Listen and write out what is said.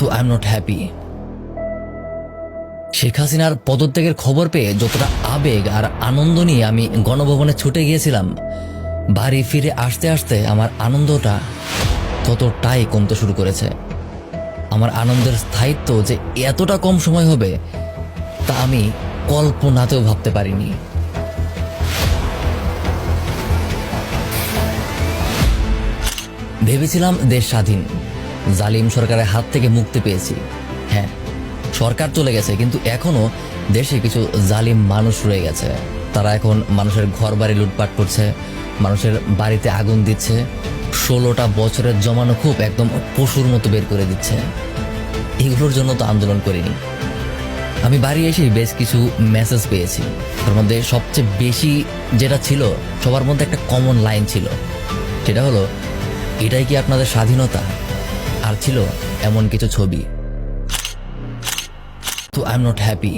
তো I am not happy Sheikh হাসিনার পদত্যাগের খবর পেয়ে যতটা আবেগ আর আনন্দ নিয়ে আমি গণভবনে ছুটে গিয়েছিলাম, বাড়ি ফিরে আসতে আসতে আমার আনন্দটা ততটাই কমতে শুরু করেছে। আমার আনন্দের স্থায়িত্ব যে এতটা কম সময় হবে, তা আমি কল্পনাতেও ভাবতে পারিনি। ভেবেছিলাম দেশ স্বাধীন। জালিম সরকারের হাত থেকে মুক্তি পেয়েছি। হ্যাঁ সরকার চলে গেছে, কিন্তু এখনও দেশে কিছু জালিম মানুষ রয়ে গেছে। তারা এখন মানুষের ঘর বাড়ি লুটপাট করছে, মানুষের বাড়িতে আগুন দিচ্ছে, ষোলোটা বছরের জমানো খুব একদম পশুর মতো বের করে দিচ্ছে। এগুলোর জন্য তো আন্দোলন করিনি। আমি বাড়ি এসে বেশ কিছু মেসেজ পেয়েছি। তার মধ্যে সবচেয়ে বেশি যেটা ছিল, সবার মধ্যে একটা কমন লাইন ছিল। সেটা হলো, এটাই কি আপনাদের স্বাধীনতা? আর ছিল এমন কিছু ছবি। তো আই এম নট হ্যাপি